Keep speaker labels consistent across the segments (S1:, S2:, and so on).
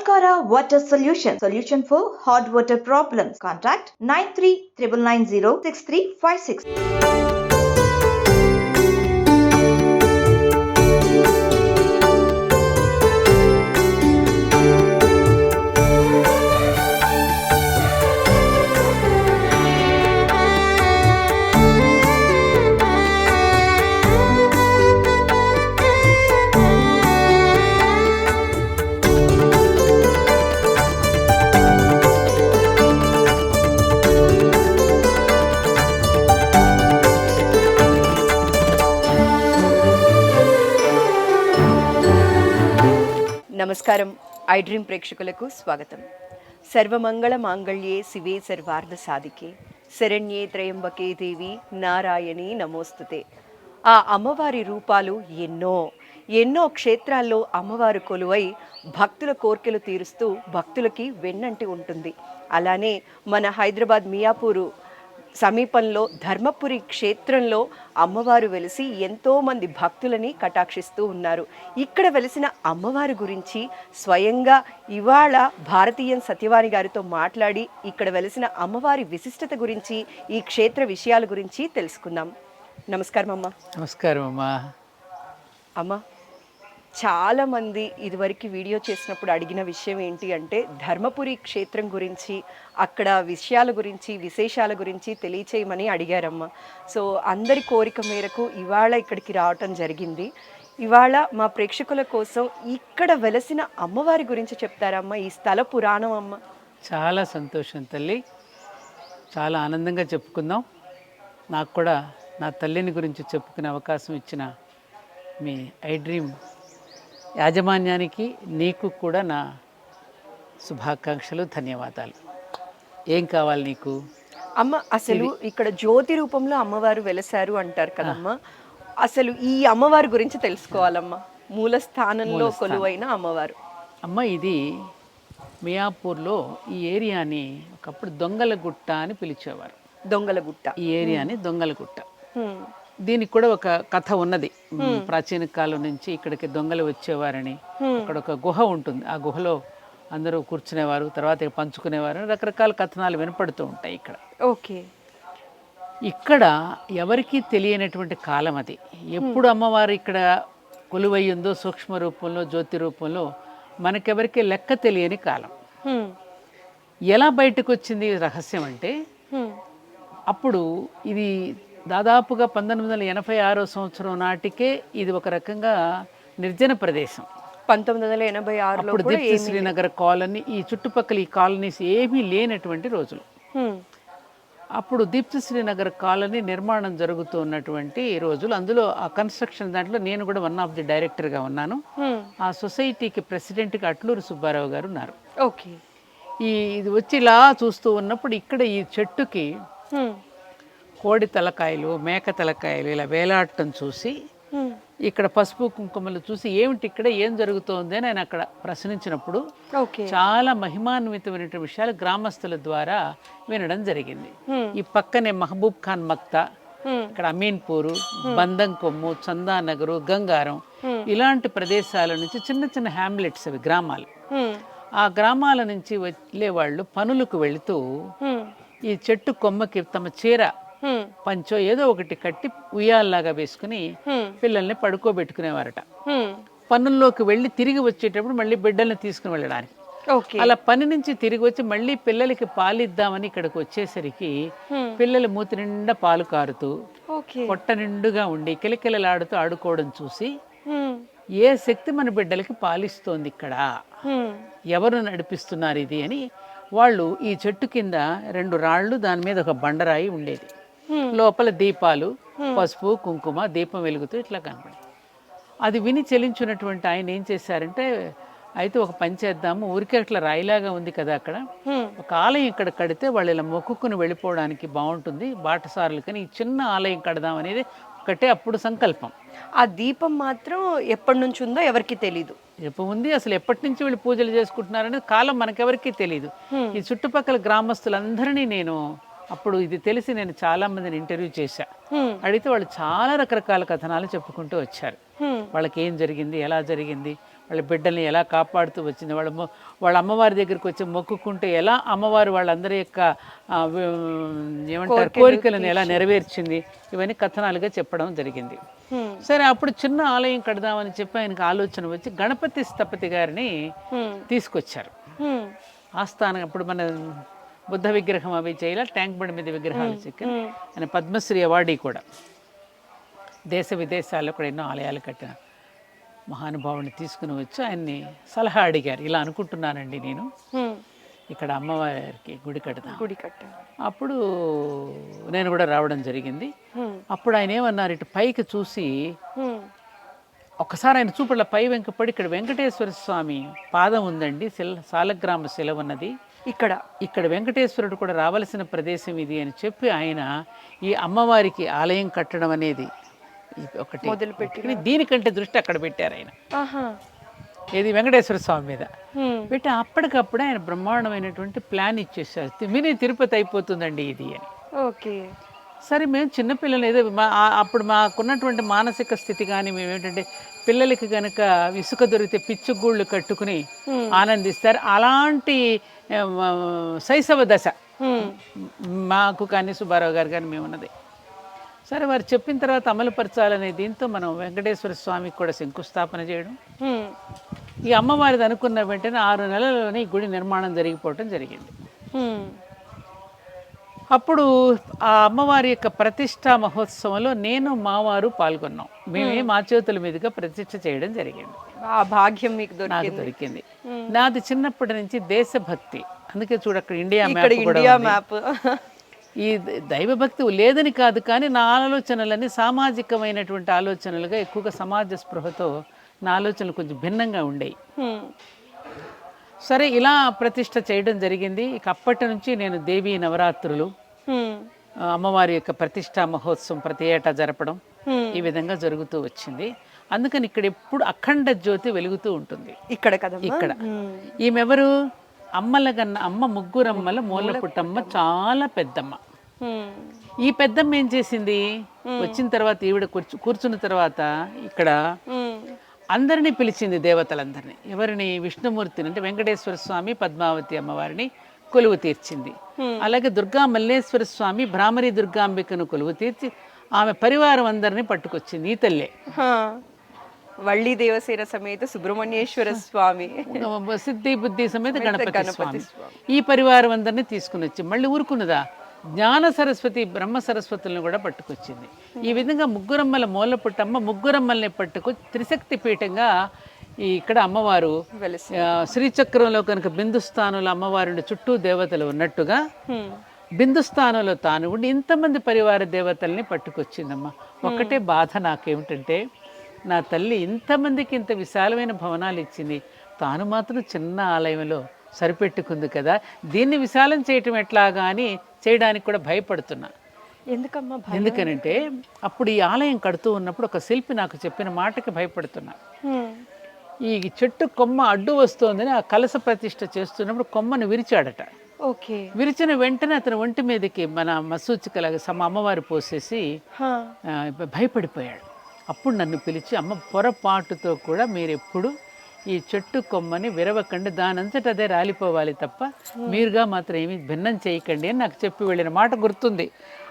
S1: Alcara Water Solution. Solution for hot water problems. Contact 9399906356.
S2: నమస్కారం. I dream ప్రేక్షకులకు స్వాగతం. సర్వమంగళ మాంగళ్యే శివే సర్వార్థ సాధికే. శరణ్యే త్రయంబకే దేవి నారాయణి నమోస్తుతే. ఆ అమ్మవారి రూపాలు ఎన్నో ఎన్నో క్షేత్రాల్లో అమ్మవారు కొలువై భక్తుల కోర్కెలు తీరుస్తూ భక్తులకి వెన్నంటి ఉంటుంది. అలానే మన హైదరాబాద్ మియాపూరు సమీపంలో ధర్మపురి క్షేత్రంలో అమ్మవారు వెలిసి ఎంతో మంది భక్తులని కటాక్షిస్తూ ఉన్నారు. ఇక్కడ వెలిసిన అమ్మవారి గురించి స్వయంగా ఇవాళ భారతీయం సత్యవాణి గారితో మాట్లాడి ఇక్కడ వెలిసిన అమ్మవారి విశిష్టత గురించి ఈ క్షేత్ర విషయాల గురించి తెలుసుకుందాం. నమస్కారం అమ్మ
S3: నమస్కారం అమ్మా
S2: అమ్మ చాలామంది ఇదివరకు వీడియో చేసినప్పుడు అడిగిన విషయం ఏంటి అంటే ధర్మపురి క్షేత్రం గురించి అక్కడ విషయాల గురించి విశేషాల గురించి తెలియచేయమని అడిగారమ్మ. సో అందరి కోరిక మేరకు ఇవాళ ఇక్కడికి రావటం జరిగింది. ఇవాళ మా ప్రేక్షకుల కోసం ఇక్కడ వెలసిన అమ్మవారి గురించి చెప్తారమ్మ ఈ స్థల పురాణం అమ్మ.
S3: చాలా సంతోషం తల్లి. చాలా ఆనందంగా చెప్పుకుందాం. నాకు కూడా నా తల్లిని గురించి చెప్పుకునే అవకాశం ఇచ్చిన మీ ఐ డ్రీమ్ యాజమాన్యానికి నీకు కూడా నా శుభాకాంక్షలు ధన్యవాదాలు. ఏం కావాలి నీకు?
S2: అమ్మ అసలు ఇక్కడ జ్యోతి రూపంలో అమ్మవారు వెలసారు అంటారు కదమ్మా అసలు ఈ అమ్మవారి గురించి తెలుసుకోవాలమ్మా. మూల స్థానంలో కొలువైన అమ్మవారు.
S3: అమ్మ ఇది మియాపూర్లో ఈ ఏరియాని ఒకప్పుడు దొంగల గుట్ట అని పిలిచేవారు.
S2: దొంగల గుట్ట
S3: ఈ ఏరియాని దొంగల గుట్ట. దీనికి కూడా ఒక కథ ఉన్నది. ప్రాచీన కాలం నుంచి ఇక్కడికి దొంగలు వచ్చేవారని. అక్కడ ఒక గుహ ఉంటుంది. ఆ గుహలో అందరూ కూర్చునేవారు తర్వాత పంచుకునేవారు రకరకాల కథనాలు వినపడుతూ ఉంటాయి ఇక్కడ.
S2: ఓకే.
S3: ఇక్కడ ఎవరికీ తెలియనటువంటి కాలం అది. ఎప్పుడు అమ్మవారు ఇక్కడ కొలువయ్యిందో సూక్ష్మ రూపంలో జ్యోతి రూపంలో మనకెవరికి లెక్క తెలియని కాలం. ఎలా బయటకు వచ్చింది రహస్యం అంటే. అప్పుడు ఇది దాదాపుగా పంతొమ్మిది వందల ఎనభై ఆరో సంవత్సరం నాటికే ఇది ఒక రకంగా నిర్జన ప్రదేశం
S2: పంతొమ్మిది వందల ఎనభై ఆరులో
S3: అప్పుడు దీప్తి శ్రీనగర్ కాలనీ ఈ చుట్టుపక్కల ఈ కాలనీస్ ఏమీ లేనటువంటి రోజులు. అప్పుడు దీప్తి శ్రీనగర్ కాలనీ నిర్మాణం జరుగుతూ ఉన్నటువంటి రోజులు అందులో ఆ కన్స్ట్రక్షన్ దాంట్లో నేను కూడా వన్ ఆఫ్ ది డైరెక్టర్గా ఉన్నాను. ఆ సొసైటీకి ప్రెసిడెంట్గా అట్లూరు సుబ్బారావు గారు ఉన్నారు
S2: ఓకే
S3: ఈ ఇది వచ్చి ఇలా చూస్తూ ఉన్నప్పుడు ఇక్కడ ఈ చెట్టుకి. కోడి తలకాయలు మేక తలకాయలు ఇలా వేలాడటం చూసి. ఇక్కడ పసుపు కుంకుమలు చూసి ఏమిటి ఇక్కడ ఏం జరుగుతోంది అని ఆయన అక్కడ ప్రశ్నించినప్పుడు చాలా మహిమాన్వితమైన విషయాలు గ్రామస్తుల ద్వారా వినడం జరిగింది. ఈ పక్కనే మహబూబ్ ఖాన్ మక్తా. ఇక్కడ అమీన్పూరు బంధం కొమ్ము చందానగరు గంగారం ఇలాంటి ప్రదేశాల నుంచి చిన్న చిన్న హ్యామ్లెట్స్ అవి గ్రామాలు. ఆ గ్రామాల నుంచి వెళ్ళే వాళ్ళు పనులకు వెళుతూ. ఈ చెట్టు కొమ్మకి తమ చీర. పంచో ఏదో ఒకటి కట్టి ఉయ్యాల్లాగా వేసుకుని. పిల్లల్ని పడుకోబెట్టుకునేవారట. పనుల్లోకి వెళ్ళి తిరిగి వచ్చేటప్పుడు మళ్ళీ బిడ్డల్ని తీసుకుని వెళ్ళడానికి అలా పని నుంచి తిరిగి వచ్చి మళ్ళీ పిల్లలకి పాలిద్దామని ఇక్కడికి వచ్చేసరికి. పిల్లల మూతి నిండా పాలు కారుతూ పొట్ట నిండుగా ఉండి కిలకిలలాడుతూ ఆడుకోవడం చూసి. ఏ శక్తి మన బిడ్డలకి పాలిస్తోంది ఇక్కడ. ఎవరు నడిపిస్తున్నారు ఇది అని వాళ్ళు ఈ చెట్టు కింద రెండు రాళ్ళు దాని మీద ఒక బండరాయి ఉండేది. లోపల దీపాలు పసుపు కుంకుమ దీపం వెలుగుతూ ఇట్లా కనపడి అది విని చెలించున్నటువంటి ఆయన ఏం చేశారంటే అయితే ఒక పని చేద్దాము ఊరికే అట్లా రాయిలాగా ఉంది కదా అక్కడ. ఒక ఆలయం ఇక్కడ కడితే వాళ్ళు ఇలా మొక్కుకుని వెళ్ళిపోవడానికి బాగుంటుంది బాటసారులు కానీ ఈ చిన్న ఆలయం కడదాం అనేది ఒకటే అప్పుడు సంకల్పం.
S2: ఆ దీపం మాత్రం ఎప్పటి నుంచి ఉందో ఎవరికి తెలీదు.
S3: ఎప్పుడు ఉంది అసలు ఎప్పటి నుంచి వీళ్ళు పూజలు చేసుకుంటున్నారనేది కాలం మనకెవరికీ తెలియదు ఈ చుట్టుపక్కల గ్రామస్తులందరినీ నేను అప్పుడు ఇది తెలిసి నేను చాలా మందిని ఇంటర్వ్యూ చేశా. అడిగితే వాళ్ళు చాలా రకరకాల కథనాలు చెప్పుకుంటూ వచ్చారు. వాళ్ళకి ఏం జరిగింది ఎలా జరిగింది వాళ్ళ బిడ్డల్ని ఎలా కాపాడుతూ వచ్చింది వాళ్ళ వాళ్ళ అమ్మవారి దగ్గరికి వచ్చి మొక్కుకుంటే ఎలా అమ్మవారు వాళ్ళందరి యొక్క ఏమంటారు కోరికలను ఎలా నెరవేర్చింది ఇవన్నీ కథనాలుగా చెప్పడం జరిగింది. సరే అప్పుడు చిన్న ఆలయం కడదామని చెప్పి ఆయనకు ఆలోచన వచ్చి గణపతి స్థపతి గారిని. తీసుకొచ్చారు. ఆస్థానం అప్పుడు మన బుద్ధ విగ్రహం అవి చేయాలి ట్యాంక్ బండి మీద విగ్రహాలు చెక్కి ఆయన పద్మశ్రీ అవార్డీ కూడా. దేశ విదేశాల్లో కూడా ఎన్నో ఆలయాలు కట్టిన మహానుభావుని తీసుకుని వచ్చి ఆయన్ని సలహా అడిగారు. ఇలా అనుకుంటున్నానండి నేను. ఇక్కడ అమ్మవారికి గుడి కడదాం.
S2: గుడి కట్ట
S3: అప్పుడు నేను కూడా రావడం జరిగింది. అప్పుడు ఆయన ఏమన్నారు ఇటు పైకి చూసి. ఒకసారి ఆయన చూపుల పై వెంకపడి ఇక్కడ వెంకటేశ్వర స్వామి పాదం ఉందండి శిల సాలగ్రామ శిల ఉన్నది.
S2: ఇక్కడ
S3: ఇక్కడ వెంకటేశ్వరుడు కూడా రావలసిన ప్రదేశం ఇది అని చెప్పి ఆయన ఈ అమ్మవారికి ఆలయం కట్టడం అనేది ఒకటి. పెట్టుకుని దీనికంటే దృష్టి అక్కడ పెట్టారు ఆయన. ఏది వెంకటేశ్వర స్వామి మీద. పెట్టి అప్పటికప్పుడు ఆయన బ్రహ్మాండమైనటువంటి ప్లాన్ ఇచ్చేసారు మినీ తిరుపతి అయిపోతుందండి ఇది అని.
S2: ఓకే.
S3: సరే మేము చిన్నపిల్లలు ఏదో మా అప్పుడు మాకున్నటువంటి మానసిక స్థితి కానీ మేము ఏంటంటే పిల్లలకి కనుక ఇసుక దొరికితే పిచ్చుగూళ్ళు కట్టుకుని ఆనందిస్తారు. అలాంటి శైశవ దశ. మాకు కానీ సుబ్బారావు గారు కానీ మేము ఉన్నది సరే వారు చెప్పిన తర్వాత అమలుపరచాలనే దీంతో మనం వెంకటేశ్వర స్వామికి కూడా శంకుస్థాపన చేయడం. ఈ అమ్మవారిది అనుకున్న వెంటనే ఆరు నెలల్లోనే ఈ గుడి నిర్మాణం జరిగిపోవటం జరిగింది. అప్పుడు ఆ అమ్మవారి యొక్క ప్రతిష్టా మహోత్సవంలో నేను మావారు పాల్గొన్నాం. మేమే మా చేతుల మీదుగా ప్రతిష్ఠ చేయడం జరిగింది.
S2: ఆ భాగ్యం మీకు
S3: నాకు
S2: దొరికింది.
S3: నాది చిన్నప్పటి నుంచి దేశభక్తి. అందుకే చూడ అక్కడ ఇండియా
S2: ఇండియా. మ్యాప్.
S3: ఈ దైవభక్తి లేదని కాదు కానీ నా ఆలోచనలన్నీ సామాజికమైనటువంటి ఆలోచనలుగా ఎక్కువగా సమాజ స్పృహతో నా ఆలోచనలు కొంచెం భిన్నంగా ఉండేవి. సరే ఇలా ప్రతిష్ట చేయడం జరిగింది. ఇక అప్పటి నుంచి నేను దేవీ నవరాత్రులు అమ్మవారి యొక్క ప్రతిష్టా మహోత్సవం ప్రతి ఏటా జరపడం. ఈ విధంగా జరుగుతూ వచ్చింది. అందుకని ఇక్కడ ఎప్పుడు అఖండ జ్యోతి వెలుగుతూ ఉంటుంది.
S2: ఇక్కడ కదమ్మా?
S3: ఇక్కడ. ఈమెవరు? అమ్మల కన్నా అమ్మ ముగ్గురమ్మల మూల పుట్టమ్మ చాలా పెద్దమ్మ. ఈ పెద్దమ్మ ఏం చేసింది? వచ్చిన తర్వాత ఈవిడ కూర్చు కూర్చున్న తర్వాత ఇక్కడ. అందరినీ పిలిచింది దేవతలందరినీ. ఎవరిని? విష్ణుమూర్తిని అంటే వెంకటేశ్వర స్వామి పద్మావతి అమ్మవారిని కొలువు తీర్చింది. అలాగే దుర్గా మల్లేశ్వర స్వామి భ్రామరి దుర్గాంబికను కొలువు తీర్చి ఆమె పరివారం అందరినీ పట్టుకొచ్చింది ఈ తల్లే.
S2: వళ్ళీ దేవసేన సమేత సుబ్రహ్మణ్యేశ్వర స్వామి.
S3: సిద్ధి బుద్ధి సమేత గణపతి స్వామి. ఈ పరివారం అందరినీ తీసుకుని వచ్చి మళ్ళీ ఊరుకున్నదా? జ్ఞాన సరస్వతి బ్రహ్మ సరస్వతులను కూడా పట్టుకొచ్చింది. ఈ విధంగా ముగ్గురమ్మల మూల పుట్టమ్మ ముగ్గురమ్మల్ని పట్టుకొచ్చి త్రిశక్తి పీఠంగా ఇక్కడ అమ్మవారు శ్రీచక్రంలో కనుక బిందుస్థానంలో అమ్మవారి చుట్టూ దేవతలు ఉన్నట్టుగా. బిందుస్థానంలో తాను ఉండి ఇంతమంది పరివార దేవతల్ని పట్టుకొచ్చిందమ్మా. ఒక్కటే బాధ నాకేమిటంటే నా తల్లి ఇంతమందికి ఇంత విశాలమైన భవనాలు ఇచ్చింది. తాను మాత్రం చిన్న ఆలయంలో సరిపెట్టుకుంది కదా. దీన్ని విశాలం చేయటం ఎట్లాగా అని చేయడానికి కూడా భయపడుతున్నా.
S2: ఎందుకమ్మా
S3: ఎందుకనంటే అప్పుడు ఈ ఆలయం కడుతూ ఉన్నప్పుడు ఒక శిల్పి నాకు చెప్పిన మాటకి భయపడుతున్నా. ఈ చెట్టు కొమ్మ అడ్డు వస్తోందని ఆ కలస ప్రతిష్ఠ చేస్తున్నప్పుడు కొమ్మను విరిచాడట.
S2: ఓకే.
S3: విరిచిన వెంటనే అతని ఒంటి మీదకి మన మసూచికలాగా సమ అమ్మవారు పోసేసి భయపడిపోయాడు. అప్పుడు నన్ను పిలిచి అమ్మ పొరపాటుతో కూడా మీరు ఎప్పుడు ఈ చెట్టు కొమ్మని విరవకండి దానంతట అదే రాలిపోవాలి తప్ప మీరుగా మాత్రం ఏమీ భిన్నం చేయకండి అని నాకు చెప్పి వెళ్ళిన మాట గుర్తుంది.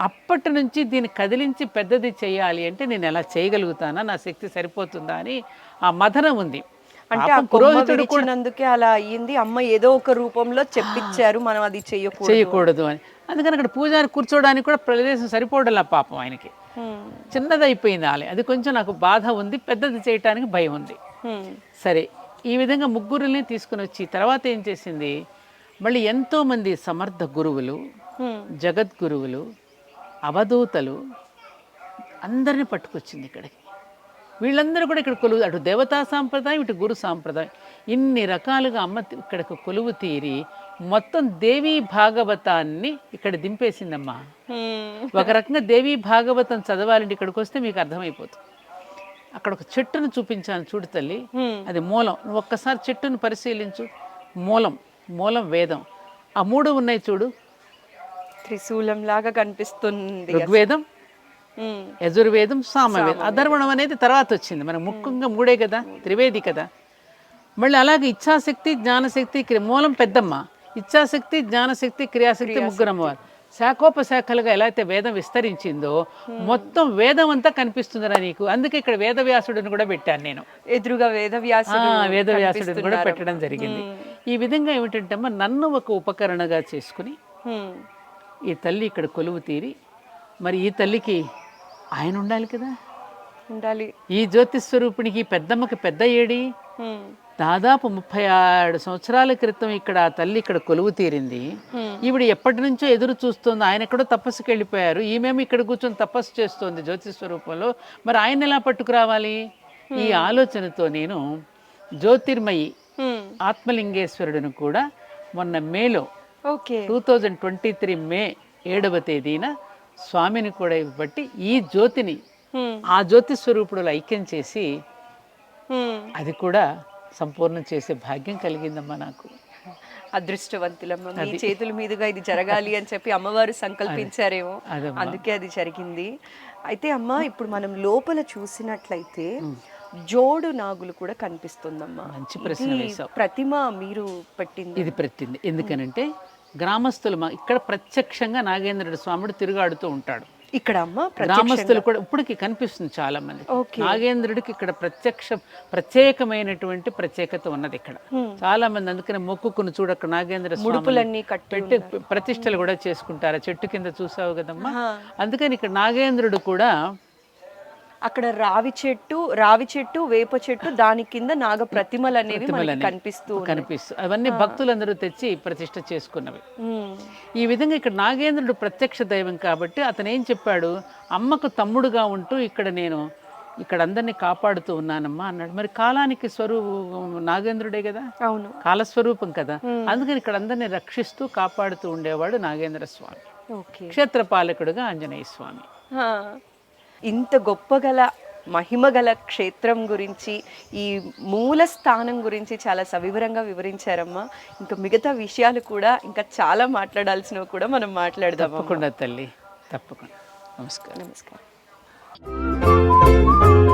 S3: అప్పటి నుంచి దీన్ని కదిలించి పెద్దది చేయాలి అంటే నేను ఎలా చేయగలుగుతానా? నా శక్తి సరిపోతుందా అని ఆ మదనం ఉంది.
S2: అంటే ఆ
S3: పురోహితుడు కూడా
S2: విరిచినందుకే అలా అయ్యింది. అమ్మ ఏదో ఒక రూపంలో చెప్పించారు మనం అది చెయ్యకూడదు
S3: చేయకూడదు అని. అందుకని అక్కడ పూజారి కూర్చోవడానికి కూడా ప్రదేశం సరిపోవడంలా పాపం ఆయనకి. చిన్నదైపోయింది ఆలయం. అది కొంచెం నాకు బాధ ఉంది పెద్దది చేయటానికి భయం ఉంది. సరే ఈ విధంగా ముగ్గురుని తీసుకుని వచ్చి తర్వాత ఏం చేసింది? మళ్ళీ ఎంతోమంది సమర్థ గురువులు. జగద్గురువులు అవధూతలు అందరిని పట్టుకొచ్చింది ఇక్కడికి. వీళ్ళందరూ కూడా ఇక్కడ కొలువు అటు దేవతా సాంప్రదాయం ఇటు గురు సాంప్రదాయం. ఇన్ని రకాలుగా అమ్మ ఇక్కడికి కొలువు తీరి మొత్తం దేవీ భాగవతాన్ని ఇక్కడ దింపేసిందమ్మా. ఒక రకంగా దేవీ భాగవతం చదవాలంటే ఇక్కడికి వస్తే మీకు అర్థమైపోతుంది. అక్కడ ఒక చెట్టును చూపించాను చూడు తల్లి. అది మూలం. నువ్వు ఒక్కసారి చెట్టును పరిశీలించు. మూలం. మూలం వేదం. ఆ మూడు ఉన్నాయి చూడు.
S2: త్రిశూలం లాగా కనిపిస్తుంది
S3: ఋగ్వేదం. యజుర్వేదం సామవేదం. అధర్వణం అనేది తర్వాత వచ్చింది. మన ముఖ్యంగా మూడే కదా త్రివేది కదా. మళ్ళీ అలాగే ఇచ్ఛాశక్తి జ్ఞానశక్తి మూలం పెద్దమ్మ. ఇచ్ఛాశక్తి జ్ఞానశక్తి క్రియాశక్తి ముగ్గురు అమ్మవారు. శాఖోపశాఖలుగా ఎలా అయితే వేదం విస్తరించిందో మొత్తం వేదం అంతా కనిపిస్తుందిరా నీకు. అందుకే ఇక్కడ వేదవ్యాసుడిని కూడా పెట్టాను నేను.
S2: ఎదురుగా వేదవ్యాసుడు
S3: వేదవ్యాసుడిని కూడా పెట్టడం జరిగింది. ఈ విధంగా ఏమిటంటే అమ్మ నన్ను ఒక ఉపకరణగా చేసుకుని. ఈ తల్లి ఇక్కడ కొలువు తీరి మరి ఈ తల్లికి ఆయన ఉండాలి కదా?
S2: ఉండాలి.
S3: ఈ జ్యోతిస్వరూపిణికి పెద్దమ్మకి పెద్ద ఏడి. దాదాపు ముప్పై ఆరు సంవత్సరాల క్రితం ఇక్కడ ఆ తల్లి ఇక్కడ కొలువు తీరింది. ఈవిడ ఎప్పటి నుంచో ఎదురు చూస్తుంది. ఆయన ఎక్కడో తపస్సుకి వెళ్ళిపోయారు. ఈమెమి ఇక్కడ కూర్చొని తపస్సు చేస్తోంది జ్యోతి స్వరూపంలో. మరి ఆయన ఎలా పట్టుకురావాలి? ఈ ఆలోచనతో నేను జ్యోతిర్మయి. ఆత్మలింగేశ్వరుడిని కూడా మొన్న మేలో
S2: okay.
S3: Two thousand twenty three May ఏడవ తేదీన స్వామిని కూడా బట్టి ఈ జ్యోతిని. ఆ జ్యోతి స్వరూపుడులో ఐక్యం చేసి. అది కూడా సంపూర్ణం చేసే భాగ్యం కలిగిందమ్మా నాకు.
S2: అదృష్టవంతులమ్మ మీ చేతుల మీదుగా ఇది జరగాలి అని చెప్పి అమ్మవారు సంకల్పించారేమో. అందుకే అది జరిగింది. అయితే అమ్మ ఇప్పుడు మనం లోపల చూసినట్లయితే జోడు నాగులు కూడా కనిపిస్తుందమ్మా.
S3: మంచి ప్రశ్న.
S2: ప్రతిమ మీరు పెట్టింది.
S3: ఇది పెట్టింది. ఎందుకనంటే గ్రామస్తులు ఇక్కడ ప్రత్యక్షంగా నాగేంద్రుడు స్వాముడు తిరుగాడుతూ ఉంటాడు.
S2: ఇక్కడ అమ్మ
S3: గ్రామస్తులు కూడా ఇప్పటికి కనిపిస్తుంది చాలా మంది. నాగేంద్రుడికి ఇక్కడ ప్రత్యక్ష ప్రత్యేకమైనటువంటి ప్రత్యేకత ఉన్నది ఇక్కడ. చాలా మంది అందుకనే మొక్కుకుని చూడక్క నాగేంద్ర స్వామి
S2: ముడుపులన్నీ
S3: పెట్టి ప్రతిష్టలు కూడా చేసుకుంటారు. చెట్టు కింద చూసావు కదమ్మా. అందుకని ఇక్కడ నాగేంద్రుడు కూడా
S2: అక్కడ రావి చెట్టు రావి చెట్టు వేప చెట్టు దాని కింద నాగ ప్రతిమలు అనేవి మనకి కనిపిస్తూ.
S3: కనిపిస్తూ అవన్నీ భక్తులందరూ తెచ్చి ప్రతిష్ట చేసుకున్నవి. ఈ విధంగా ఇక్కడ నాగేంద్రుడు ప్రత్యక్ష దైవం కాబట్టి అతను ఏం చెప్పాడు? అమ్మకు తమ్ముడుగా ఉంటూ ఇక్కడ నేను ఇక్కడ అందరినీ కాపాడుతూ ఉన్నానమ్మా అన్నాడు. మరి కాలానికి స్వరూపం నాగేంద్రుడే కదా?
S2: అవును.
S3: కాలస్వరూపం కదా? అందుకని ఇక్కడ అందరినీ రక్షిస్తూ కాపాడుతూ ఉండేవాడు నాగేంద్ర స్వామి.
S2: ఓకే.
S3: క్షేత్రపాలకుడుగా ఆంజనేయ స్వామి.
S2: ఇంత గొప్పగల మహిమగల క్షేత్రం గురించి ఈ మూల స్థానం గురించి చాలా సవివరంగా వివరించారమ్మా. ఇంకా మిగతా విషయాలు కూడా ఇంకా చాలా మాట్లాడాల్సినవి కూడా మనం మాట్లాడదాం
S3: తప్పకుండా తల్లి తప్పకుండా. నమస్కారం.
S2: నమస్కారం.